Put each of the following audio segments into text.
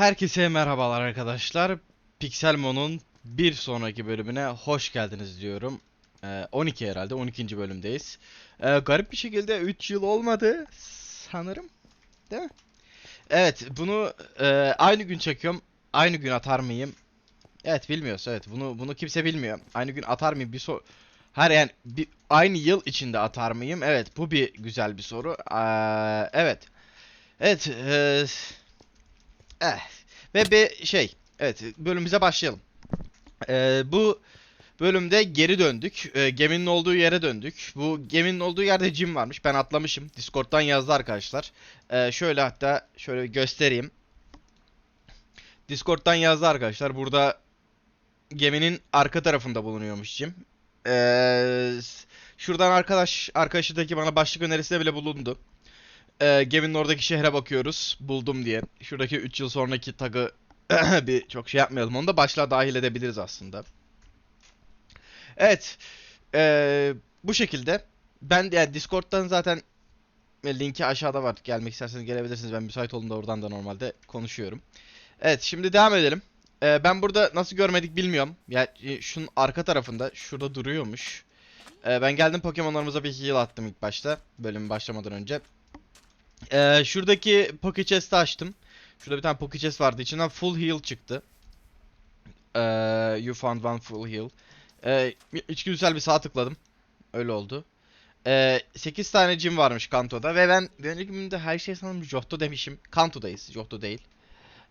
Herkese merhabalar arkadaşlar. Pixelmon'un bir sonraki bölümüne hoş geldiniz diyorum. Ee, 12 herhalde 12. bölümdeyiz. Ee, garip bir şekilde 3 yıl olmadı sanırım. Değil mi? Evet bunu e, aynı gün çekiyorum. Aynı gün atar mıyım? Evet bilmiyoruz evet bunu bunu kimse bilmiyor. Aynı gün atar mıyım bir soru. Her yani bir, aynı yıl içinde atar mıyım? Evet bu bir güzel bir soru. Ee, evet. Evet. e, eh. Ve bir şey. Evet bölümümüze başlayalım. Ee, bu bölümde geri döndük. Ee, geminin olduğu yere döndük. Bu geminin olduğu yerde Jim varmış. Ben atlamışım. Discord'dan yazdı arkadaşlar. Ee, şöyle hatta şöyle göstereyim. Discord'dan yazdı arkadaşlar. Burada geminin arka tarafında bulunuyormuş Jim. S- şuradan arkadaş arkadaşıdaki bana başlık önerisinde bile bulundu. Ee, geminin oradaki şehre bakıyoruz. Buldum diye. Şuradaki 3 yıl sonraki tagı bir çok şey yapmayalım. Onu da başlığa dahil edebiliriz aslında. Evet. Ee, bu şekilde. Ben yani Discord'dan zaten linki aşağıda var. Gelmek isterseniz gelebilirsiniz. Ben müsait olduğumda oradan da normalde konuşuyorum. Evet şimdi devam edelim. Ee, ben burada nasıl görmedik bilmiyorum. Ya e, şunun arka tarafında şurada duruyormuş. Ee, ben geldim Pokemon'larımıza bir heal attım ilk başta. Bölüm başlamadan önce. Ee, şuradaki Poké Chest'i açtım. Şurada bir tane Poké Chest vardı. İçinden full heal çıktı. Ee, you found one full heal. Ee, içgüdüsel bir sağ tıkladım. Öyle oldu. Ee, 8 tane gym varmış Kanto'da ve ben bir önceki bölümde her şey sanırım Johto demişim. Kanto'dayız. Johto değil.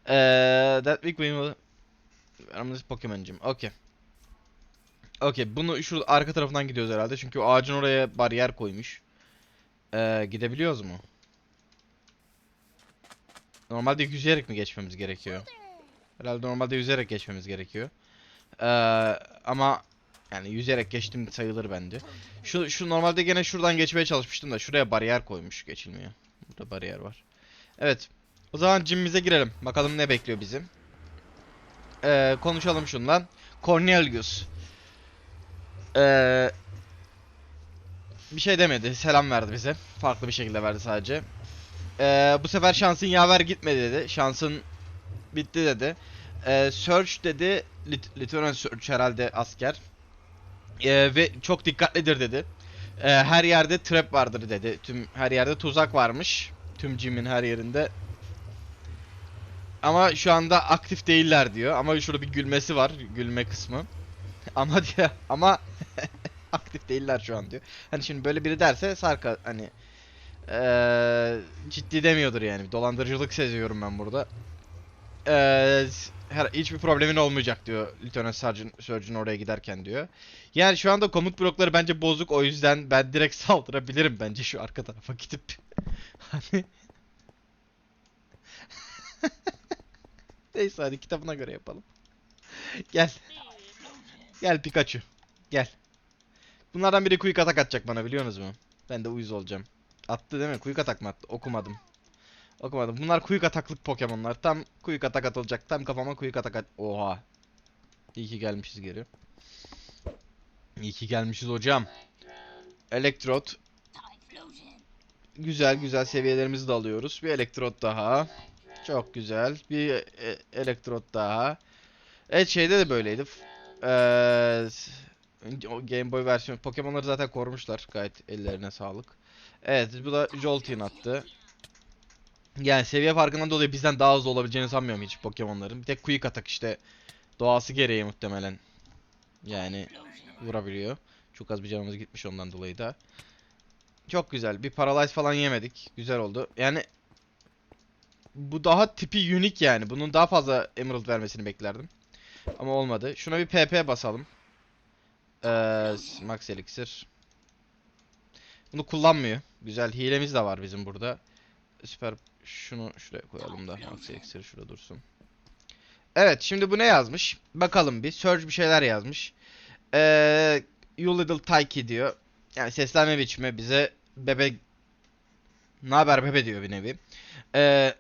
Ee, that week we will... I'm this Pokemon gym. Okay. Okay, bunu şu arka tarafından gidiyoruz herhalde. Çünkü ağacın oraya bariyer koymuş. Ee, gidebiliyoruz mu? Normalde yüzerek mi geçmemiz gerekiyor? Herhalde normalde yüzerek geçmemiz gerekiyor. Ee, ama yani yüzerek geçtim sayılır bence. Şu, şu normalde gene şuradan geçmeye çalışmıştım da şuraya bariyer koymuş geçilmiyor. Burada bariyer var. Evet. O zaman cimimize girelim. Bakalım ne bekliyor bizi. Ee, konuşalım şundan. Cornelius. Ee, bir şey demedi. Selam verdi bize. Farklı bir şekilde verdi sadece. Ee, bu sefer şansın yaver gitmedi dedi. Şansın bitti dedi. Ee, search dedi. Lit Lieutenant Search herhalde asker. Ee, ve çok dikkatlidir dedi. Ee, her yerde trap vardır dedi. Tüm her yerde tuzak varmış. Tüm gym'in her yerinde. Ama şu anda aktif değiller diyor. Ama şurada bir gülmesi var. Gülme kısmı. Ama diyor ama aktif değiller şu an diyor. Hani şimdi böyle biri derse sarka hani eee, ciddi demiyordur yani. Dolandırıcılık seziyorum ben burada. Eee, her, hiçbir problemin olmayacak diyor Lieutenant Sergeant, Surgeon oraya giderken diyor. Yani şu anda komut blokları bence bozuk o yüzden ben direkt saldırabilirim bence şu arka tarafa gidip. hani Neyse hadi kitabına göre yapalım. Gel. Gel Pikachu. Gel. Bunlardan biri quick atak atacak bana biliyorsunuz mu? Ben de uyuz olacağım. Attı değil mi? Quick atak mı attı? Okumadım. Okumadım. Bunlar quick ataklık Pokemon'lar. Tam quick atak atılacak. Tam kafama quick atak at... Oha. İyi ki gelmişiz geri. İyi ki gelmişiz hocam. Elektrot. Güzel güzel seviyelerimizi de alıyoruz. Bir elektrot daha. Çok güzel. Bir e, elektrot daha. Evet şeyde de böyleydi. O Game Boy versiyonu Pokemon'ları zaten korumuşlar. Gayet ellerine sağlık. Evet bu da Jolteon attı. Yani seviye farkından dolayı bizden daha hızlı olabileceğini sanmıyorum hiç Pokemon'ların. Bir tek Quick Attack işte doğası gereği muhtemelen. Yani vurabiliyor. Çok az bir canımız gitmiş ondan dolayı da. Çok güzel. Bir Paralyze falan yemedik. Güzel oldu. Yani bu daha tipi unique yani. Bunun daha fazla Emerald vermesini beklerdim. Ama olmadı. Şuna bir PP basalım. Ee, Max Elixir. Bunu kullanmıyor. Güzel. Hilemiz de var bizim burada. Süper. Şunu şuraya koyalım da. Max Elixir şurada dursun. Evet. Şimdi bu ne yazmış? Bakalım bir. Surge bir şeyler yazmış. Ee, you little Taiki diyor. Yani seslenme biçimi bize bebe ne haber bebe diyor bir nevi. Ee,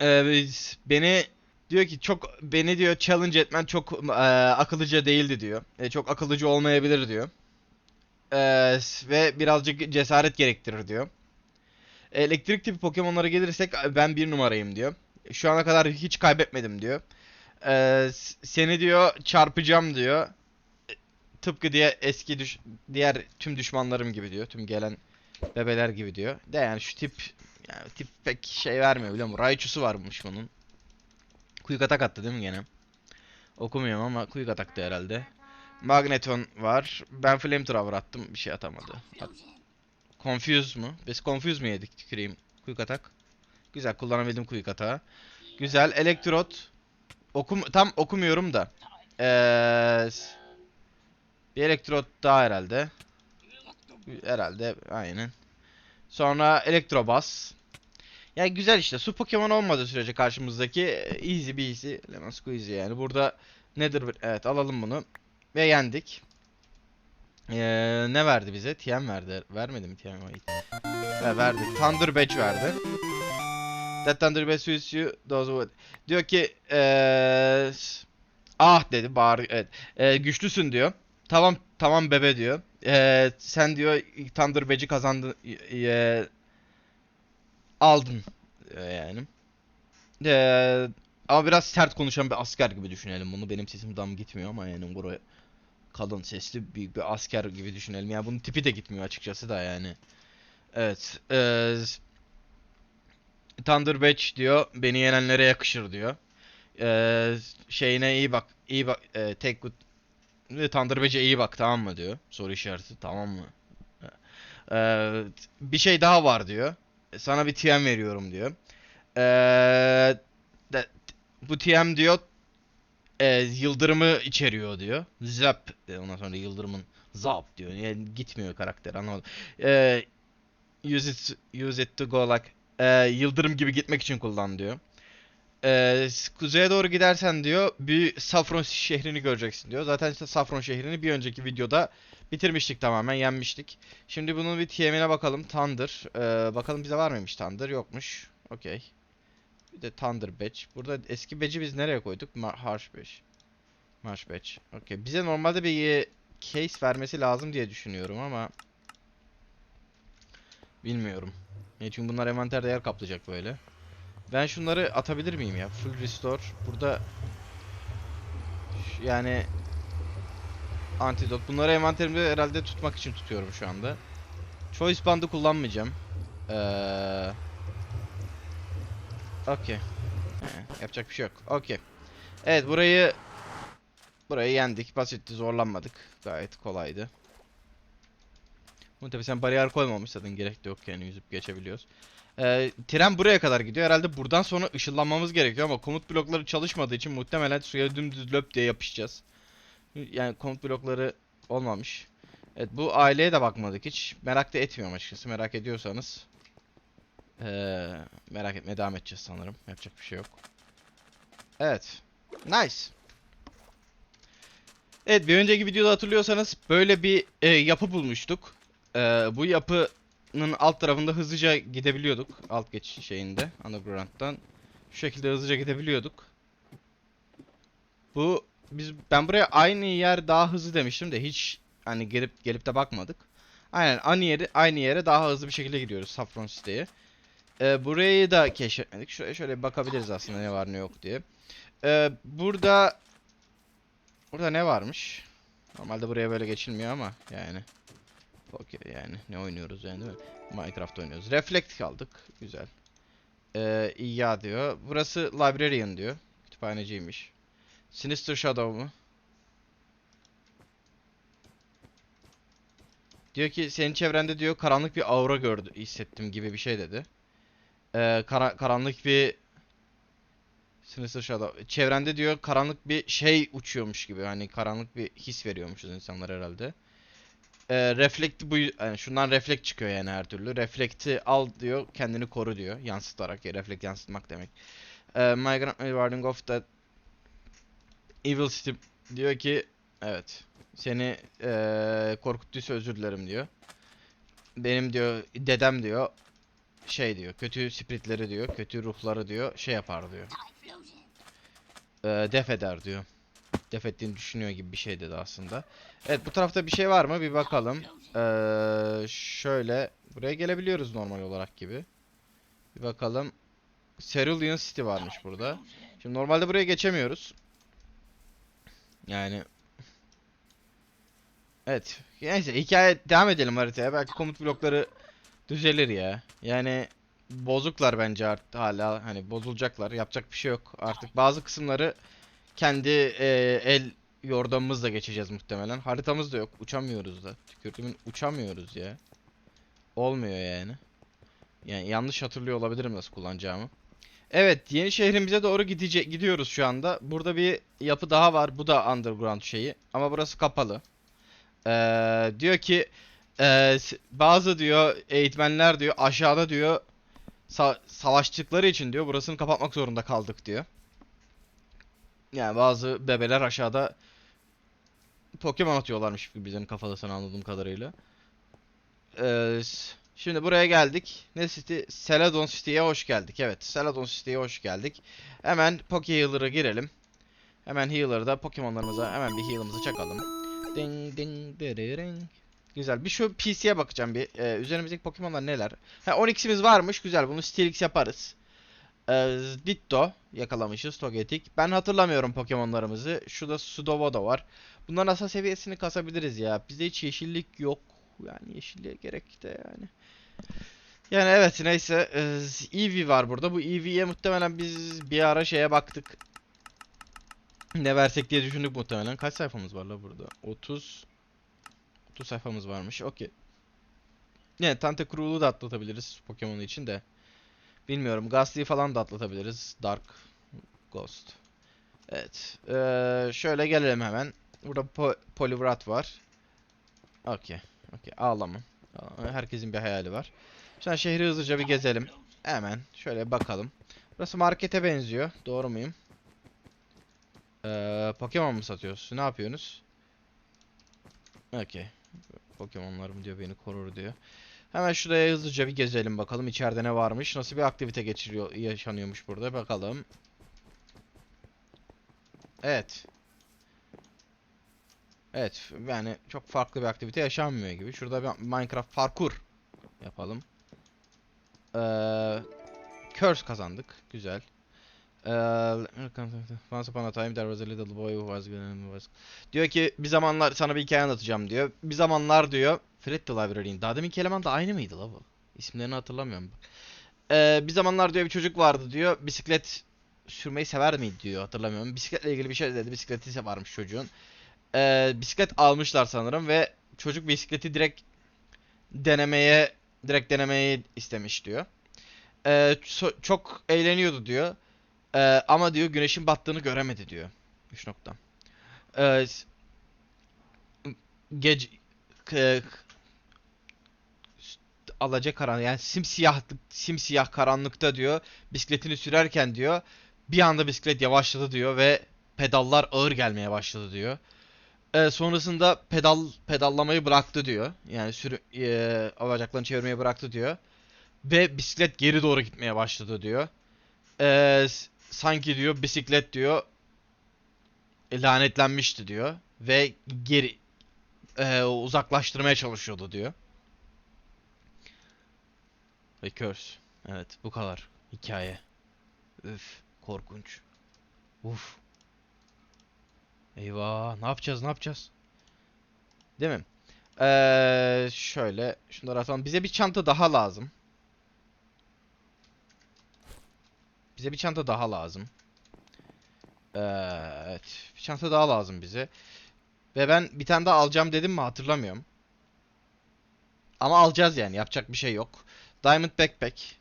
biz- beni diyor ki çok beni diyor challenge etmen çok e, akıllıca değildi diyor. E, çok akıllıcı olmayabilir diyor. Ee, ve birazcık cesaret gerektirir diyor. Elektrik tipi Pokemon'lara gelirsek ben bir numarayım diyor. Şu ana kadar hiç kaybetmedim diyor. Ee, seni diyor çarpacağım diyor. Tıpkı diye eski düş diğer tüm düşmanlarım gibi diyor. Tüm gelen bebeler gibi diyor. De yani şu tip yani tip pek şey vermiyor biliyor musun? Raichu'su varmış bunun. Quick attack attı değil mi gene? Okumuyorum ama quick attack'tı herhalde. Magneton var. Ben flamethrower attım. Bir şey atamadı. At- Confuse mu? Biz confuse mu yedik tüküreyim? Quick attack. Güzel kullanabildim quick attack'ı. Güzel. Elektrot. Okum tam okumuyorum da. Ee, bir elektrot daha herhalde. Herhalde aynen. Sonra elektrobas. Ya güzel işte. Su Pokemon olmadığı sürece karşımızdaki e, easy peasy lemon squeezy yani. Burada nedir? Evet alalım bunu. Ve yendik. Ee, ne verdi bize? TM verdi. Vermedi mi TM? Ha, verdi. Thunder Badge verdi. That Thunder Badge suits you. Those who... Diyor ki ee, ah dedi bağır evet. Ee, güçlüsün diyor. Tamam tamam bebe diyor. Ee, sen diyor Thunder Badge'i kazandın ee, aldın ee, yani. Ee, ama biraz sert konuşan bir asker gibi düşünelim bunu. Benim sesim dam gitmiyor ama yani buraya kalın sesli büyük bir asker gibi düşünelim. Yani bunun tipi de gitmiyor açıkçası da yani. Evet. Ee, Thunder Badge diyor. Beni yenenlere yakışır diyor. Ee, şeyine iyi bak. iyi bak. E, take good. Ve Thunder Badge'e iyi bak tamam mı diyor. Soru işareti tamam mı? Ee, bir şey daha var diyor. Sana bir TM veriyorum diyor. Ee, de- bu TM diyor e, yıldırımı içeriyor diyor. Zap. Ondan sonra yıldırımın zap diyor. Yani gitmiyor karakter anlamadım. Ee, use it use it to go like e, yıldırım gibi gitmek için kullan diyor. S- kuzeye doğru gidersen diyor bir Safron şehrini göreceksin diyor. Zaten işte Safron şehrini bir önceki videoda bitirmiştik tamamen yenmiştik. Şimdi bunun bir TM'ine bakalım. Thunder. Ee, bakalım bize var mıymış Thunder? Yokmuş. Okey. Bir de Thunder Badge. Burada eski badge'i biz nereye koyduk? Ma Harsh Badge. Marsh Badge. Okey. Bize normalde bir e, case vermesi lazım diye düşünüyorum ama bilmiyorum. Ya çünkü bunlar envanterde yer kaplayacak böyle. Ben şunları atabilir miyim ya? Full restore. Burada yani antidot. Bunları envanterimde herhalde tutmak için tutuyorum şu anda. Choice bandı kullanmayacağım. Ee... Okey. Yapacak bir şey yok. Okey. Evet burayı burayı yendik. Basitti, zorlanmadık. Gayet kolaydı. Tabii sen bariyer koymamış zaten gerek de yok yani yüzüp geçebiliyoruz. Ee, tren buraya kadar gidiyor. Herhalde buradan sonra ışınlanmamız gerekiyor ama komut blokları çalışmadığı için muhtemelen suya dümdüz löp diye yapışacağız. Yani komut blokları olmamış. Evet bu aileye de bakmadık hiç. Merak da etmiyorum açıkçası. Merak ediyorsanız. Ee, merak etmeye devam edeceğiz sanırım. Yapacak bir şey yok. Evet. Nice. Evet bir önceki videoda hatırlıyorsanız böyle bir e, yapı bulmuştuk. Ee, bu yapının alt tarafında hızlıca gidebiliyorduk. Alt geçiş şeyinde. Underground'dan. Şu şekilde hızlıca gidebiliyorduk. Bu biz ben buraya aynı yer daha hızlı demiştim de hiç hani gelip gelip de bakmadık. Aynen aynı yeri aynı yere daha hızlı bir şekilde gidiyoruz Saffron siteye. Ee, burayı da keşfetmedik. Şöyle bir bakabiliriz aslında ne var ne yok diye. Ee, burada burada ne varmış? Normalde buraya böyle geçilmiyor ama yani. Okey yani ne oynuyoruz yani değil mi? Minecraft oynuyoruz. Reflect aldık. Güzel. Ee, İya diyor. Burası Librarian diyor. Kütüphaneciymiş. Sinister Shadow mu? Diyor ki senin çevrende diyor karanlık bir aura gördü hissettim gibi bir şey dedi. Ee, kara- karanlık bir Sinister Shadow. Çevrende diyor karanlık bir şey uçuyormuş gibi. Hani karanlık bir his veriyormuşuz insanlar herhalde. Ee, reflect bu yani şundan reflect çıkıyor yani her türlü. Reflect'i al diyor, kendini koru diyor. Yansıtarak. Ya, reflect yansıtmak demek. Ee, my grand warning of that evil city diyor ki evet seni eee korkuttuysa özür dilerim diyor. Benim diyor dedem diyor şey diyor kötü spiritleri diyor kötü ruhları diyor şey yapar diyor. Eee def eder diyor. Def ettiğini düşünüyor gibi bir şey dedi aslında. Evet bu tarafta bir şey var mı bir bakalım. Eee şöyle buraya gelebiliyoruz normal olarak gibi. Bir bakalım. Cerulean City varmış burada. Şimdi normalde buraya geçemiyoruz. Yani Evet. Neyse hikaye devam edelim haritaya. Belki komut blokları düzelir ya. Yani bozuklar bence art hala hani bozulacaklar. Yapacak bir şey yok. Artık bazı kısımları kendi e, el yordamımızla geçeceğiz muhtemelen. Haritamız da yok. Uçamıyoruz da. Tükürdüğümün uçamıyoruz ya. Olmuyor yani. Yani yanlış hatırlıyor olabilirim nasıl kullanacağımı. Evet, yeni şehrimize doğru gidece gidiyoruz şu anda. Burada bir yapı daha var. Bu da underground şeyi. Ama burası kapalı. Ee, diyor ki s- bazı diyor eğitmenler diyor aşağıda diyor sa- savaştıkları için diyor burasını kapatmak zorunda kaldık diyor. Yani bazı bebeler aşağıda Pokemon atıyorlarmış bizim kafadasını anladığım kadarıyla. Ee, şimdi buraya geldik. Ne city? Celadon City'ye hoş geldik. Evet, Celadon City'ye hoş geldik. Hemen Poke Healer'a girelim. Hemen Healer'da Pokemon'larımıza hemen bir heal'ımızı çakalım. Ding ding dırırın. Güzel. Bir şu PC'ye bakacağım bir. Ee, üzerimizdeki Pokemon'lar neler? Ha 12'simiz varmış. Güzel. Bunu Steelix yaparız. Ee, Ditto yakalamışız. Togetic. Ben hatırlamıyorum Pokemon'larımızı. Şurada Sudowoodo var. Bunların asal seviyesini kasabiliriz ya. Bizde hiç yeşillik yok. Yani yeşilliğe gerek de yani. Yani evet neyse. Ee, Eevee var burada. Bu Eevee'ye muhtemelen biz bir ara şeye baktık. Ne versek diye düşündük muhtemelen. Kaç sayfamız var la burada? 30 30 sayfamız varmış. Okey. Ne, Tentacruel'u da atlatabiliriz Pokemon için de. Bilmiyorum. Ghastly'yi falan da atlatabiliriz. Dark Ghost. Evet. Ee, şöyle gelelim hemen. Burada po Poliwrath var. Okey. Okey. Ağlama. Herkesin bir hayali var. Şimdi şehri hızlıca bir gezelim. Hemen şöyle bakalım. Burası markete benziyor. Doğru muyum? Ee, Pokemon mu satıyoruz? Ne yapıyorsunuz? Okey. Pokemon'larım diyor beni korur diyor. Hemen şuraya hızlıca bir gezelim bakalım içeride ne varmış. Nasıl bir aktivite geçiriyor yaşanıyormuş burada bakalım. Evet. Evet yani çok farklı bir aktivite yaşanmıyor gibi. Şurada bir Minecraft parkur yapalım. Ee, Curse kazandık. Güzel. Ee, Once upon a time there was a little boy who was was Diyor ki bir zamanlar sana bir hikaye anlatacağım diyor. Bir zamanlar diyor Fred the Librarian. Daha deminki eleman da aynı mıydı la bu? İsimlerini hatırlamıyorum. Ee, bir zamanlar diyor bir çocuk vardı diyor. Bisiklet sürmeyi sever miydi diyor hatırlamıyorum. Bisikletle ilgili bir şey dedi. Bisikleti varmış çocuğun. Ee, bisiklet almışlar sanırım ve çocuk bisikleti direkt denemeye direkt denemeyi istemiş diyor. Ee, so- çok eğleniyordu diyor. Ee, ama diyor güneşin battığını göremedi diyor. 3 nokta. Ee, gece k- alacak karanlık yani simsiyah simsiyah karanlıkta diyor bisikletini sürerken diyor bir anda bisiklet yavaşladı diyor ve pedallar ağır gelmeye başladı diyor. Ee, sonrasında pedal pedallamayı bıraktı diyor. Yani sürü e, bacaklarını çevirmeyi bıraktı diyor. Ve bisiklet geri doğru gitmeye başladı diyor. Ee, sanki diyor bisiklet diyor e, lanetlenmişti diyor ve geri e, uzaklaştırmaya çalışıyordu diyor. Ve Curse. Evet bu kadar hikaye. Üf korkunç. Uf. Eyvah ne yapacağız ne yapacağız? Değil mi? Ee, şöyle şunları atalım. Bize bir çanta daha lazım. Bize bir çanta daha lazım. Ee, evet. Bir çanta daha lazım bize. Ve ben bir tane daha alacağım dedim mi hatırlamıyorum. Ama alacağız yani. Yapacak bir şey yok. Diamond Backpack.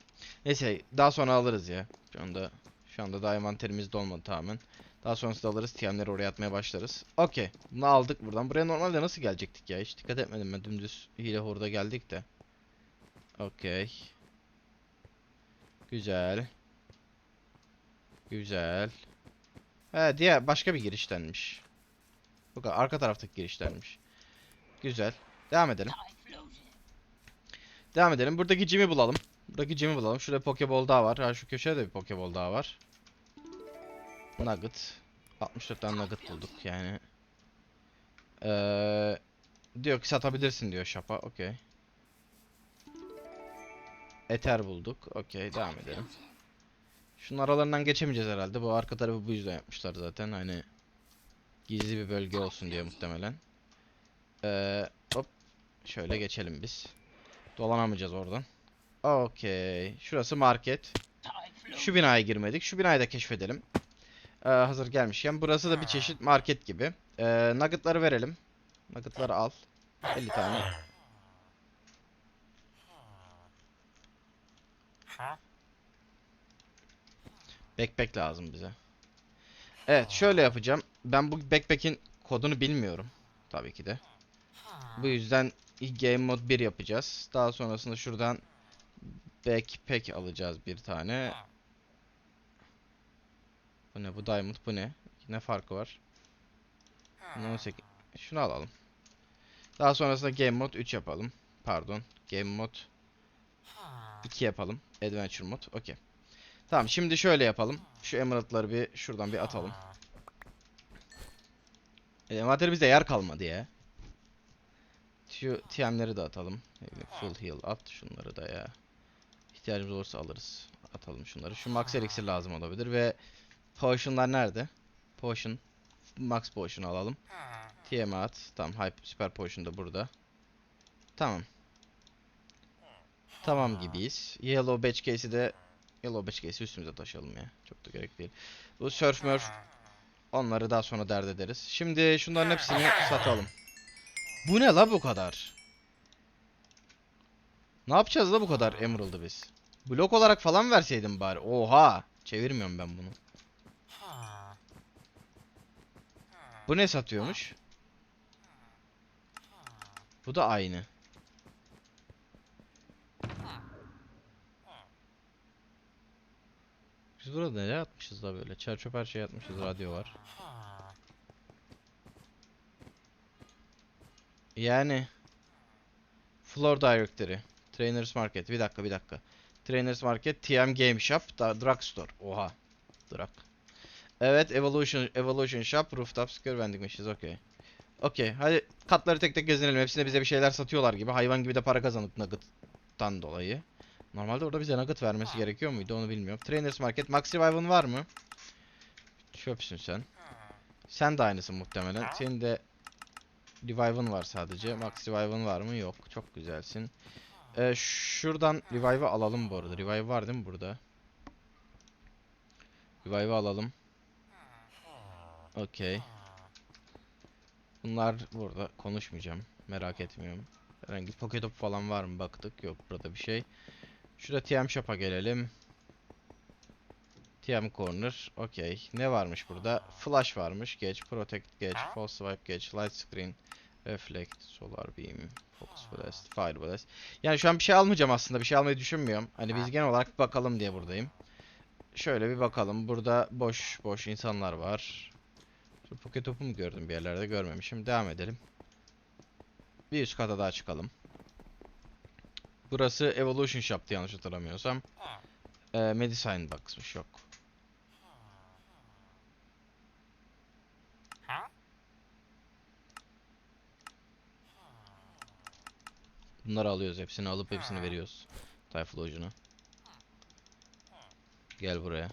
Neyse daha sonra alırız ya. Şu anda şu anda daha envanterimiz dolmadı tamamen. Daha sonrasında alırız. TM'leri oraya atmaya başlarız. Okey. Bunu aldık buradan. Buraya normalde nasıl gelecektik ya? Hiç dikkat etmedim ben. Dümdüz hile hurda geldik de. Okey. Güzel. Güzel. He diğer başka bir giriştenmiş. Bu kadar. Arka taraftaki giriştenmiş. Güzel. Devam edelim. Devam edelim. Buradaki Jim'i bulalım. Buradaki Jim'i bulalım. Şurada Pokeball daha var. Ha şu köşede de bir Pokeball daha var. Nugget. 64 tane Nugget bulduk yani. Ee, diyor ki satabilirsin diyor şapa. Okey. Ether bulduk. Okey devam edelim. Şunun aralarından geçemeyeceğiz herhalde. Bu arka tarafı bu yüzden yapmışlar zaten. Hani gizli bir bölge olsun diye muhtemelen. Ee, hop. Şöyle geçelim biz. Dolanamayacağız oradan. Okey. Şurası market. Şu binaya girmedik. Şu binayı da keşfedelim. Ee, hazır gelmişken. Burası da bir çeşit market gibi. Ee, nuggetları verelim. Nuggetları al. 50 tane. Backpack lazım bize. Evet şöyle yapacağım. Ben bu backpack'in kodunu bilmiyorum. Tabii ki de. Bu yüzden game mod 1 yapacağız. Daha sonrasında şuradan backpack alacağız bir tane. Bu ne? Bu diamond. Bu ne? Ne farkı var? Bunun 18. Şunu alalım. Daha sonrasında game mod 3 yapalım. Pardon. Game mod 2 yapalım. Adventure mod. Okey. Tamam şimdi şöyle yapalım. Şu emerald'ları bir şuradan bir atalım. E, envanteri bizde yer kalmadı ya. TM'leri de atalım. Full heal at şunları da ya. İhtiyacımız olursa alırız. Atalım şunları. Şu max elixir lazım olabilir ve potion'lar nerede? Potion. Max potion alalım. TM at. Tamam hype super potion da burada. Tamam. Tamam gibiyiz. Yellow batch case'i de Yellow batch case'i üstümüze taşıyalım ya. Çok da gerek değil. Bu surf murf onları daha sonra dert ederiz. Şimdi şunların hepsini satalım. Bu ne la bu kadar? Ne yapacağız la bu kadar Emerald'ı biz? Blok olarak falan verseydim bari. Oha! Çevirmiyorum ben bunu. Bu ne satıyormuş? Bu da aynı. Biz burada nereye atmışız da böyle? Çer çöp her şey atmışız. Radyo var. Yani Floor Directory Trainers Market. Bir dakika bir dakika. Trainers Market TM Game Shop da Drugstore Oha Drug. Evet Evolution Evolution Shop Rooftop Secure Vending Machines okey. Okey hadi katları tek tek gezinelim. Hepsinde bize bir şeyler satıyorlar gibi. Hayvan gibi de para kazandık Nugget'tan dolayı Normalde orada bize Nugget vermesi gerekiyor muydu onu bilmiyorum Trainers Market Max Revive'ın var mı? Çöpsün sen Sen de aynısın muhtemelen Senin de Revive'ın var sadece. Max Revive'ın var mı? Yok. Çok güzelsin. Ee, şuradan Revive'ı alalım bu arada. Revive var değil mi burada? Revive'ı alalım. Okey. Bunlar burada. Konuşmayacağım. Merak etmiyorum. Herhangi pocket falan var mı? Baktık. Yok burada bir şey. Şurada TM Shop'a gelelim. TM Corner. Okey. Ne varmış burada? Flash varmış. Geç. Protect geç. False Swipe geç. Light Screen. Reflect. Solar Beam. Focus Blast. Fire Blast. Yani şu an bir şey almayacağım aslında. Bir şey almayı düşünmüyorum. Hani biz genel olarak bir bakalım diye buradayım. Şöyle bir bakalım. Burada boş boş insanlar var. Şu pocket topu mu gördüm bir yerlerde? Görmemişim. Devam edelim. Bir üst kata daha çıkalım. Burası Evolution Shop'tı yanlış hatırlamıyorsam. Ee, Medicine Box'mış yok. Bunları alıyoruz. Hepsini alıp hepsini veriyoruz. Typhlosion'a. Gel buraya.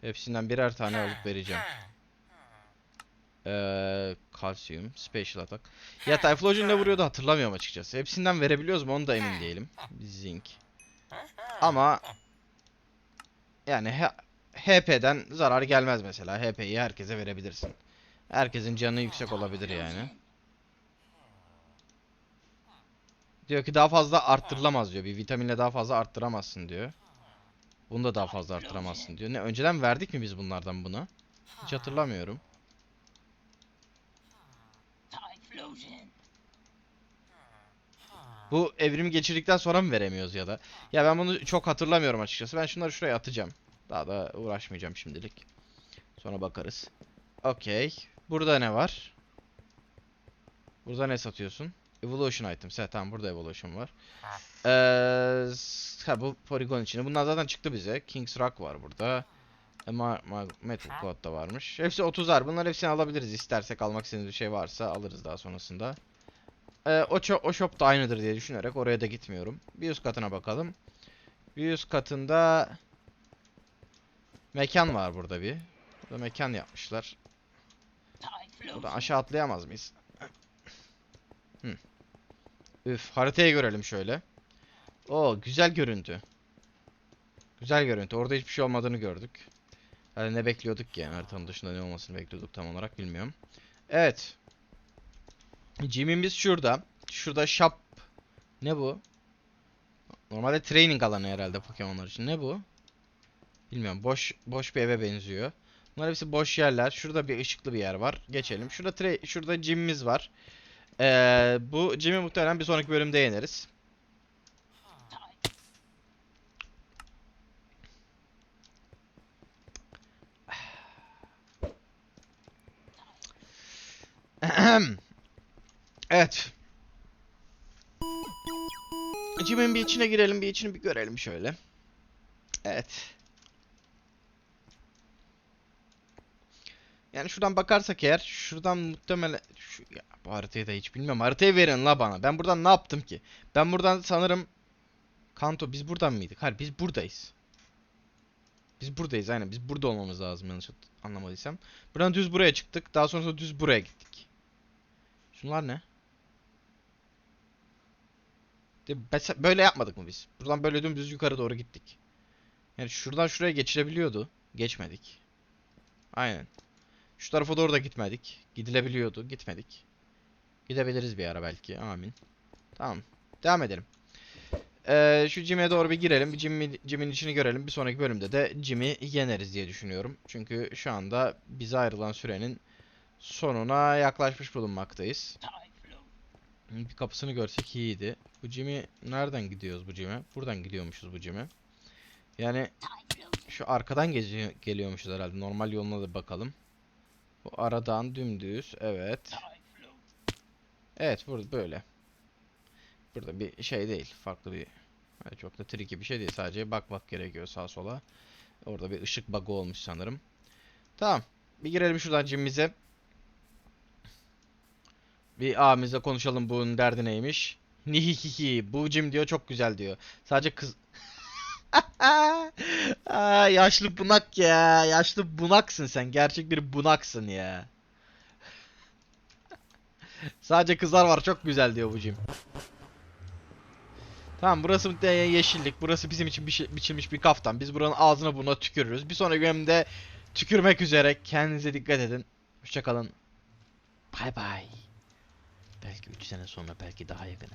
Hepsinden birer tane alıp vereceğim. Ee, kalsiyum, special attack. Ya Typhlosion ne vuruyordu hatırlamıyorum açıkçası. Hepsinden verebiliyoruz mu onu da emin değilim. Zinc. Ama yani HP'den zarar gelmez mesela. HP'yi herkese verebilirsin. Herkesin canı yüksek olabilir yani. Diyor ki daha fazla arttırılamaz diyor. Bir vitaminle daha fazla arttıramazsın diyor. Bunu da daha fazla arttıramazsın diyor. Ne önceden verdik mi biz bunlardan buna? Hiç hatırlamıyorum. Bu evrimi geçirdikten sonra mı veremiyoruz ya da? Ya ben bunu çok hatırlamıyorum açıkçası. Ben şunları şuraya atacağım. Daha da uğraşmayacağım şimdilik. Sonra bakarız. Okey. Burada ne var? Burada ne satıyorsun? Evolution items. Ha tamam burada evolution var. Ee, ha bu poligon içinde. Bunlar zaten çıktı bize. King's Rock var burada. E, ma ma Metal Code da varmış. Hepsi 30'ar. Bunlar hepsini alabiliriz. İstersek almak istediğimiz bir şey varsa alırız daha sonrasında. e, o, o shop da aynıdır diye düşünerek oraya da gitmiyorum. Bir üst katına bakalım. Bir üst katında mekan var burada bir. Burada mekan yapmışlar. Buradan aşağı atlayamaz mıyız? Hı. Üf, haritayı görelim şöyle. Oo, güzel görüntü. Güzel görüntü. Orada hiçbir şey olmadığını gördük. Yani ne bekliyorduk ki yani haritanın dışında ne olmasını bekliyorduk tam olarak bilmiyorum. Evet. Gym'imiz şurada. Şurada shop. Ne bu? Normalde training alanı herhalde Pokemon'lar için. Ne bu? Bilmiyorum. Boş boş bir eve benziyor. Bunlar hepsi boş yerler. Şurada bir ışıklı bir yer var. Geçelim. Şurada şurada gym'imiz var. Ee, bu gym'i muhtemelen bir sonraki bölümde yeneriz. Evet. Gym'in bir içine girelim, bir içini bir görelim şöyle. Evet. Yani şuradan bakarsak eğer, şuradan muhtemelen... Şu, ya bu haritayı da hiç bilmiyorum. Haritayı verin la bana. Ben buradan ne yaptım ki? Ben buradan sanırım... Kanto biz buradan mıydık? Hayır biz buradayız. Biz buradayız aynen. Biz burada olmamız lazım yanlış anlamadıysam. Buradan düz buraya çıktık. Daha sonrasında düz buraya gittik. Şunlar ne? Böyle yapmadık mı biz? Buradan böyle dümdüz yukarı doğru gittik. Yani şuradan şuraya geçilebiliyordu. Geçmedik. Aynen. Şu tarafa doğru da gitmedik. Gidilebiliyordu. Gitmedik. Gidebiliriz bir ara belki. Amin. Tamam. Devam edelim. Ee, şu Jim'e doğru bir girelim. Bir Jim'in, Jim'in içini görelim. Bir sonraki bölümde de Jim'i yeneriz diye düşünüyorum. Çünkü şu anda bize ayrılan sürenin sonuna yaklaşmış bulunmaktayız. Bir kapısını görsek iyiydi. Bu Jimmy nereden gidiyoruz bu Jim'e? Buradan gidiyormuşuz bu Jim'e. Yani şu arkadan geziyor, geliyormuşuz herhalde. Normal yoluna da bakalım. Bu aradan dümdüz. Evet. Evet burada böyle. Burada bir şey değil. Farklı bir çok da tricky bir şey değil. Sadece bakmak gerekiyor sağa sola. Orada bir ışık bug'ı olmuş sanırım. Tamam. Bir girelim şuradan Jim'imize. Bir abimizle konuşalım bunun derdi neymiş. Nihihihi bu Jim diyor çok güzel diyor. Sadece kız... Aa, yaşlı bunak ya. Yaşlı bunaksın sen. Gerçek bir bunaksın ya. Sadece kızlar var çok güzel diyor bu Jim. Tamam burası de yeşillik. Burası bizim için biçi- biçilmiş bir kaftan. Biz buranın ağzına buna tükürürüz. Bir sonraki bölümde tükürmek üzere. Kendinize dikkat edin. Hoşçakalın. Bay bay. Belki 3 sene sonra belki daha yakın.